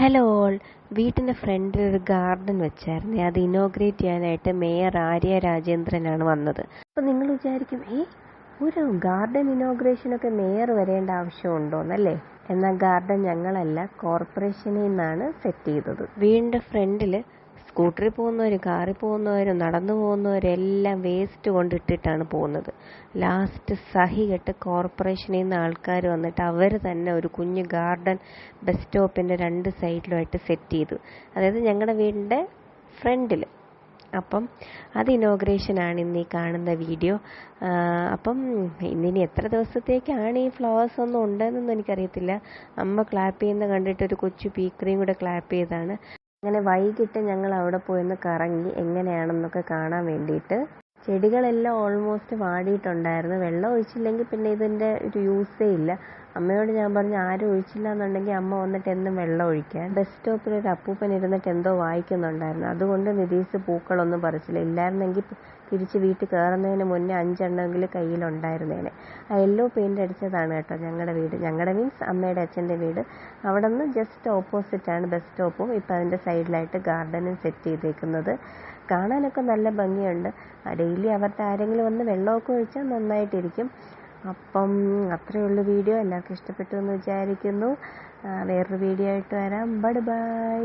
Hello all വീട്ടിന്റെ ഫ്രണ്ടിൽ ഒരു ഗാർഡൻ വെച്ചായിരുന്നേ. അത് ഇനോഗ്രേറ്റ് ചെയ്യാനായിട്ട് മേയർ ആര്യ രാജേന്ദ്രനാണ് വന്നത്. അപ്പോൾ നിങ്ങൾ വിചാരിക്കും ഏ ഒരു ഗാർഡൻ ഇനോഗ്രേഷനൊക്കെ മേയർ വരേണ്ട ആവശ്യമുണ്ടോന്നല്ലേ? എന്നാൽ ഗാർഡൻ ഞങ്ങളല്ല കോർപ്പറേഷനിൽ നിന്നാണ് സെറ്റ് ചെയ്തത്. വീടിന്റെ ഫ്രണ്ടിൽ സ്കൂട്ടറിൽ പോകുന്നവരും കാറിൽ പോകുന്നവരും നടന്നു പോകുന്നവരെല്ലാം വേസ്റ്റ് കൊണ്ടിട്ടിട്ടാണ് പോകുന്നത്. ലാസ്റ്റ് സഹി കെട്ട് കോർപ്പറേഷനിൽ നിന്ന് ആൾക്കാർ വന്നിട്ട് അവർ തന്നെ ഒരു കുഞ്ഞു ഗാർഡൻ ബസ് സ്റ്റോപ്പിന്റെ രണ്ട് സൈഡിലുമായിട്ട് സെറ്റ് ചെയ്തു. അതായത് ഞങ്ങളുടെ വീടിന്റെ ഫ്രണ്ടിൽ അപ്പം അത് ഇനോഗ്രേഷനാണ് ഇന്ന് ഈ കാണുന്ന വീഡിയോ അപ്പം ഇന്നിനി എത്ര ദിവസത്തേക്കാണ് ഈ ഫ്ലവേഴ്സ് ഒന്നും ഉണ്ടെന്നൊന്നും എനിക്കറിയത്തില്ല. അമ്മ ക്ലാപ്പ് ചെയ്യുന്ന കണ്ടിട്ട് ഒരു കൊച്ചു പീക്കറിയും കൂടെ ക്ലാപ്പ് ചെയ്താണ്. അങ്ങനെ വൈകിട്ട് ഞങ്ങൾ അവിടെ പോയിന്ന് കറങ്ങി എങ്ങനെയാണെന്നൊക്കെ കാണാൻ വേണ്ടിയിട്ട് ചെടികളെല്ലാം ഓൾമോസ്റ്റ് വാടിയിട്ടുണ്ടായിരുന്നു. വെള്ളം ഒഴിച്ചില്ലെങ്കിൽ പിന്നെ ഇതിന്റെ ഒരു യൂസേ ഇല്ല. അമ്മയോട് ഞാൻ പറഞ്ഞു ആരും ഒഴിച്ചില്ല എന്നുണ്ടെങ്കിൽ അമ്മ വന്നിട്ട് എന്നും വെള്ളം ഒഴിക്കാൻ. ബസ് സ്റ്റോപ്പിൽ ഒരു അപ്പൂപ്പൻ ഇരുന്നിട്ട് എന്തോ വായിക്കുന്നുണ്ടായിരുന്നു. അതുകൊണ്ട് നിതീസ് പൂക്കളൊന്നും പറിച്ചില്ല. ഇല്ലായിരുന്നെങ്കിൽ തിരിച്ച് വീട്ടിൽ കയറുന്നതിന് മുന്നേ അഞ്ചെണ്ണമെങ്കിലും കയ്യിലുണ്ടായിരുന്നേനെ. ആ യെല്ലോ പെയിന്റ് അടിച്ചതാണ് കേട്ടോ ഞങ്ങളുടെ വീട്. ഞങ്ങളുടെ മീൻസ് അമ്മയുടെ അച്ഛന്റെ വീട്. അവിടെ നിന്ന് ജസ്റ്റ് ഓപ്പോസിറ്റാണ് ബസ് സ്റ്റോപ്പും ഇപ്പം അതിന്റെ സൈഡിലായിട്ട് ഗാർഡനും സെറ്റ് ചെയ്തേക്കുന്നത്. കാണാനൊക്കെ നല്ല ഭംഗിയുണ്ട്. ഡെയിലി അവരുടെ ആരെങ്കിലും വന്ന് വെള്ളമൊക്കെ ഒഴിച്ചാൽ നന്നായിട്ടിരിക്കും. അപ്പം അത്രയേ ഉള്ളൂ വീഡിയോ. എല്ലാവർക്കും ഇഷ്ടപ്പെട്ടു എന്ന് വിചാരിക്കുന്നു. വേറൊരു വീഡിയോ ആയിട്ട് വരാം. Bye bye.